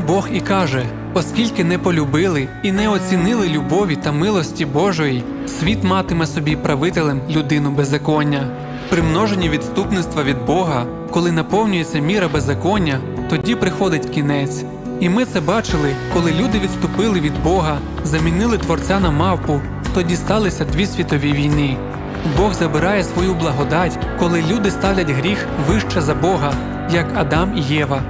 Бог і каже: оскільки не полюбили і не оцінили любові та милості Божої, світ матиме собі правителем людину беззаконня. При множенні відступництва від Бога, коли наповнюється міра беззаконня, тоді приходить кінець. І ми це бачили, коли люди відступили від Бога, замінили Творця на мавпу, тоді сталися дві світові війни. Бог забирає свою благодать, коли люди ставлять гріх вище за Бога, як Адам і Єва.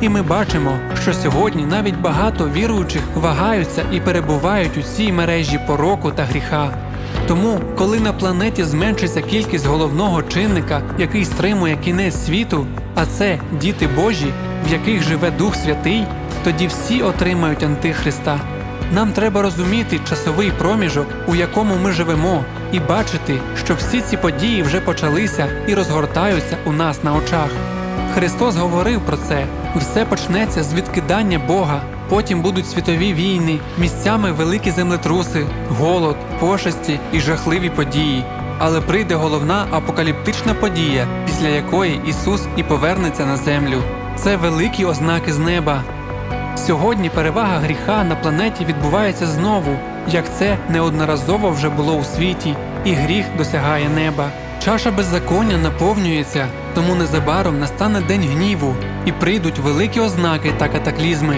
І ми бачимо, що сьогодні навіть багато віруючих вагаються і перебувають у цій мережі пороку та гріха. Тому, коли на планеті зменшиться кількість головного чинника, який стримує кінець світу, а це діти Божі, в яких живе Дух Святий, тоді всі отримають Антихриста. Нам треба розуміти часовий проміжок, у якому ми живемо, і бачити, що всі ці події вже почалися і розгортаються у нас на очах. Христос говорив про це: все почнеться з відкидання Бога, потім будуть світові війни, місцями великі землетруси, голод, пошесті і жахливі події. Але прийде головна апокаліптична подія, після якої Ісус і повернеться на землю. Це великі ознаки з неба. Сьогодні перевага гріха на планеті відбувається знову, як це неодноразово вже було у світі, і гріх досягає неба. Чаша беззаконня наповнюється, тому незабаром настане день гніву, і прийдуть великі ознаки та катаклізми.